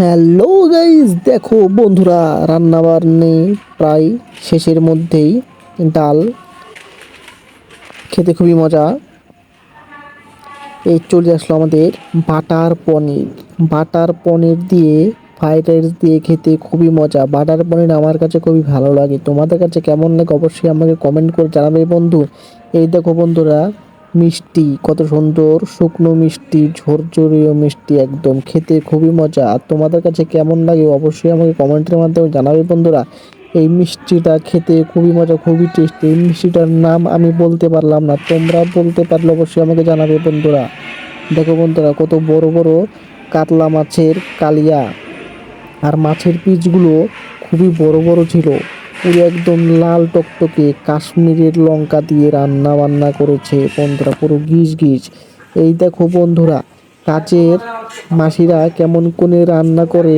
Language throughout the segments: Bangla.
হ্যালো গাইস, দেখো বন্ধুরা রান্না বান্নে প্রায় শেষের মধ্যেই ডাল। খেতে খুবই মজা। এই চলে আসলো আমাদের বাটার পনির। বাটার পনির দিয়ে, ফ্রাইড রাইস দিয়ে খেতে খুবই মজা। বাটার পনির আমার কাছে খুবই ভালো লাগে। তোমাদের কাছে কেমন লাগে অবশ্যই আমাকে কমেন্ট করে জানাবে বন্ধু। এই দেখো বন্ধুরা মিষ্টি, কত সুন্দর, শুকনো মিষ্টি, ঝরঝরিও মিষ্টি একদম, খেতে খুবই মজা। আর তোমাদের কাছে কেমন লাগে অবশ্যই আমাকে কমেন্টের মাধ্যমে জানাবে বন্ধুরা। এই মিষ্টিটা খেতে খুবই মজা, খুবই টেস্টি এই মিষ্টিটার নাম আমি বলতে পারলাম না তোমরা বলতে পারলে অবশ্যই আমাকে জানাবে বন্ধুরা। দেখো বন্ধুরা, কত বড় বড় কাতলা মাছের কালিয়া। আর মাছের পিচগুলো খুবই বড় বড় ছিল। পুরো একদম লাল টকটকে কাশ্মীরের লঙ্কা দিয়ে রান্না বান্না করেছে বন্ধুরা, পুরো গিজ গিজ এই দেখো বন্ধুরা, কাচের মাসিরা কেমন করে রান্না করে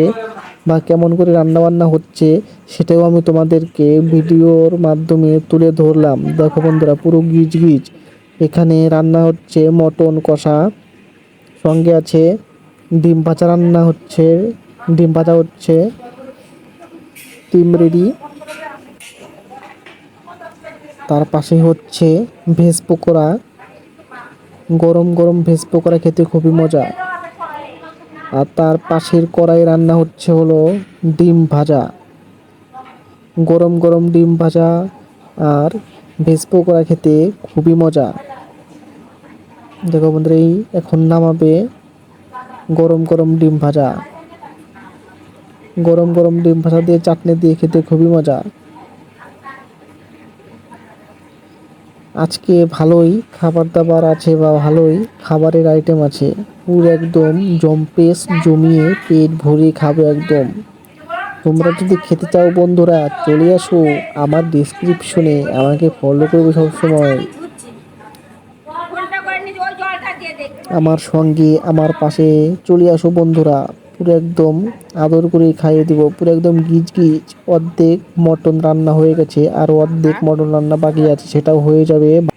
বা কেমন করে রান্না বান্না হচ্ছে সেটাও আমি তোমাদেরকে ভিডিওর মাধ্যমে তুলে ধরলাম। দেখো বন্ধুরা, পুরো গিজ গিজ এখানে রান্না হচ্ছে মটন কষা, সঙ্গে আছে ডিম ভাজা রান্না হচ্ছে, ডিম ভাজা হচ্ছে ডিম রেডি তার পাশে হচ্ছে ভেজ পকোড়া। গরম গরম ভেজ পকোড়া খেতে খুবই মজা। আর তার পাশের কড়াই রান্না হচ্ছে হলো ডিম ভাজা। গরম গরম ডিম ভাজা আর ভেজ পকোড়া খেতে খুবই মজা। দেখো বন্ধুরা, এই এখন নামাবে গরম গরম ডিম ভাজা। গরম গরম ডিম ভাজা দিয়ে চাটনি দিয়ে খেতে খুবই মজা। আজকে ভালোই খাবার দাবার আছে বা ভালোই খাবারের আইটেম আছে। পুরো একদম জম্পেস জমিয়ে পেট ভরে খাবে একদম। তোমরা যদি খেতে চাও বন্ধুরা, চলে আসো আমার ডিসক্রিপশনে আমাকে ফলো করবে সবসময়। আমার সঙ্গে, আমার পাশে চলে আসো বন্ধুরা। পুরো একদম আদর করে খাইয়ে দিব। পুরো একদম গিজ গিজ অর্ধেক মটন রান্না হয়ে গেছে আর অর্ধেক মটন রান্না বাকি আছে সেটাও হয়ে যাবে।